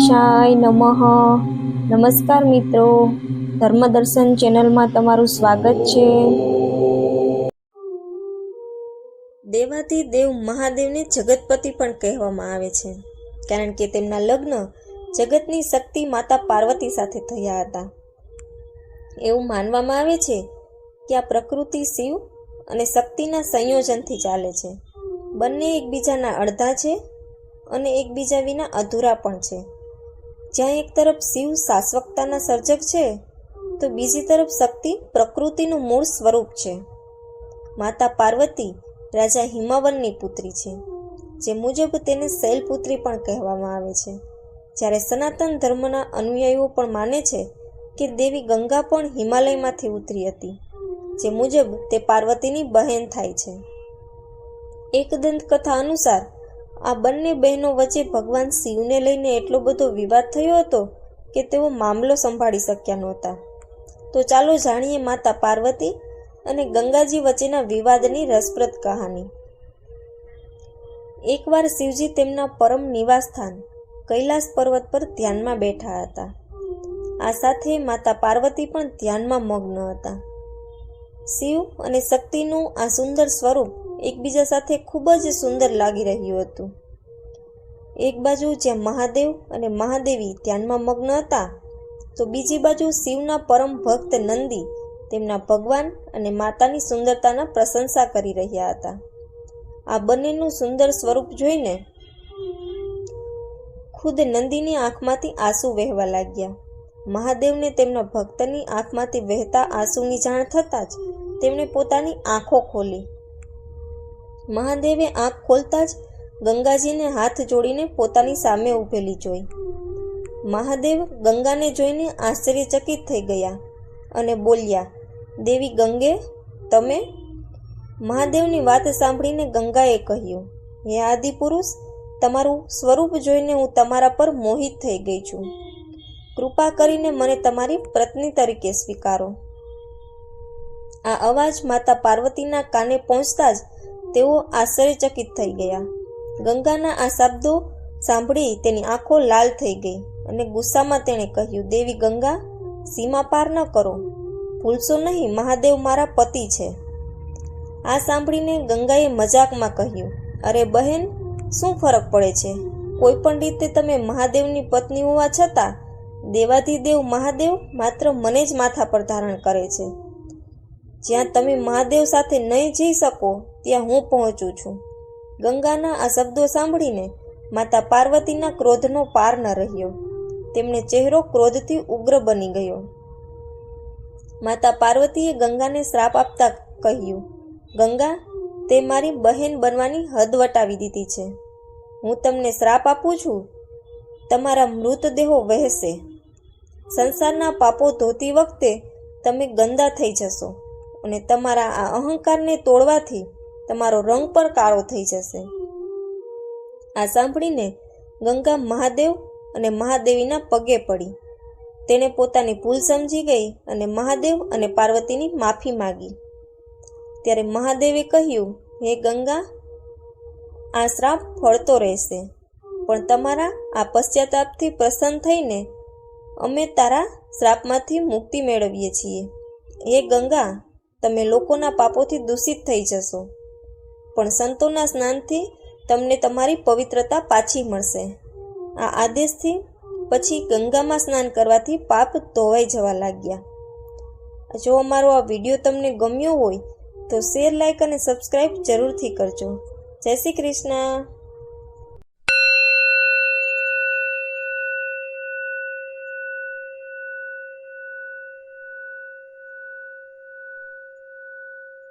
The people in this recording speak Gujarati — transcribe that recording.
ગણેશાય નમઃ. નમસ્કાર મિત્રો. ધર્મદર્શન ચેનલમાં તમારું સ્વાગત છે. દેવાથી દેવ મહાદેવને જગતપતિ પણ કહેવામાં આવે છે. કારણ કે તેમના લગ્ન જગતની શક્તિ માતા પાર્વતી સાથે થયા હતા. એવું માનવામાં આવે છે કે આ પ્રકૃતિ શિવ અને શક્તિના સંયોજનથી ચાલે છે. બંને એકબીજાના અડધા છે અને એકબીજા વિના અધૂરા પણ છે. જ્યાં એક તરફ શિવ શાશ્વતતાના સર્જક છે, તો બીજી તરફ શક્તિ પ્રકૃતિનું મૂળ સ્વરૂપ છે. માતા પાર્વતી રાજા હિમાવનની પુત્રી છે, જે મુજબ તેને શૈલપુત્રી પણ કહેવામાં આવે છે. જ્યારે સનાતન ધર્મના અનુયાયીઓ પણ માને છે કે દેવી ગંગા પણ હિમાલયમાંથી ઉતરી હતી, જે મુજબ તે પાર્વતીની બહેન થાય છે. એક દંતકથા અનુસાર આ બંને બહેનો વચ્ચે ભગવાન શિવને લઈને એટલો બધો વિવાદ થયો હતો કે તેઓ મામલો સંભાળી શક્યા નહોતા. તો ચાલો જાણીએ માતા પાર્વતી અને ગંગાજી વચ્ચેના વિવાદની રસપ્રદ કહાની. એકવાર શિવજી તેમના પરમ નિવાસસ્થાન, કૈલાસ પર્વત પર ધ્યાનમાં બેઠા હતા. આ સાથે માતા પાર્વતી પણ ધ્યાનમાં મગ્ન હતા. શિવ અને શક્તિનું આ સુંદર સ્વરૂપ એકબીજા સાથે ખૂબ જ સુંદર લાગી રહ્યું હતું. એક બાજુ જ્યાં મહાદેવ અને મહાદેવી ધ્યાનમાં મગ્ન હતા, તો બીજી બાજુ શિવના પરમ ભક્ત નંદી તેમના ભગવાન અને માતાની સુંદરતાના પ્રશંસા કરી રહ્યા હતા. આ બંનેનું સુંદર સ્વરૂપ જોઈને ખુદ નંદીની આંખમાંથી આંસુ વહેવા લાગ્યા. મહાદેવને તેમના ભક્તની આંખમાંથી વહેતા આંસુની જાણ થતાં જ તેમણે પોતાની આંખો ખોલી. મહાદેવે આંખ ખોલતા જ ગંગાજીને હાથ જોડીને પોતાની સામે ઊભેલી જોઈ. મહાદેવ ગંગાને જોઈને આશ્ચર્યચકિત થઈ ગયા અને બોલ્યા, દેવી ગંગે, તમે? મહાદેવની વાત સાંભળીને ગંગાએ કહ્યું, હે આદિપુરુષ, તમારું સ્વરૂપ જોઈને હું તમારા પર મોહિત થઈ ગઈ છું. કૃપા કરીને મને તમારી પત્ની તરીકે સ્વીકારો. આ અવાજ માતા પાર્વતીના કાને પહોંચતા જ તેઓ આશ્ચર્યચકિત થઈ ગયા. ગંગાના આ શબ્દો સાંભળી તેની આંખો લાલ થઈ ગઈ અને ગુસ્સામાં તેણે કહ્યું, દેવી ગંગા, સીમા પાર ન કરો. ભૂલશો નહીં, મહાદેવ મારા પતિ છે. આ સાંભળીને ગંગાએ મજાકમાં કહ્યું, અરે બહેન, શું ફરક પડે છે? કોઈ પણ રીતે તમે મહાદેવની પત્ની હોવા છતાં દેવાધિદેવ મહાદેવ માત્ર મને જ માથા પર ધારણ કરે છે. જ્યાં તમે મહાદેવ સાથે નહીં જઈ શકો, ત્યાં હું પહોંચું છું. ગંગાના આ શબ્દો સાંભળીને માતા પાર્વતીના ક્રોધનો પાર ન રહ્યો. તેમણે ચહેરો ક્રોધથી ઉગ્ર બની ગયો. માતા પાર્વતીએ ગંગાને શ્રાપ આપતા કહ્યું, ગંગા, તે મારી બહેન બનવાની હદ વટાવી દીધી છે. હું તમને શ્રાપ આપું છું. તમારા મૃતદેહો વહેશે. સંસારના પાપો ધોતી વખતે તમે ગંદા થઈ જશો. અને તમારા આ અહંકારને તોડવાથી તમારો રંગ પણ કાળો થઈ જશે. આ સાંભળીને ગંગા મહાદેવ અને મહાદેવીના પગે પડી. તેણે પોતાની ભૂલ સમજી ગઈ અને મહાદેવ અને પાર્વતીની માફી માગી. ત્યારે મહાદેવે કહ્યું, હે ગંગા, આ શ્રાપ ફળતો રહેશે, પણ તમારા આ પશ્ચાતાપથી પ્રસન્ન થઈને અમે તારા શ્રાપમાંથી મુક્તિ મેળવીએ છીએ. હે ગંગા તમે લોકોના પાપોથી દૂષિત થઈ જશો. પણ સંતોના સ્નાનથી તમને તમારી પવિત્રતા પાછી મળશે. આ આદેશથી પછી ગંગામાં સ્નાન કરવાથી પાપ ધોવાઈ જવા લાગ્યા. જો અમારો આ વીડિયો તમને ગમ્યો હોય તો શેર લાઇક અને સબસ્ક્રાઈબ જરૂરથી કરજો. જય શ્રી કૃષ્ણ.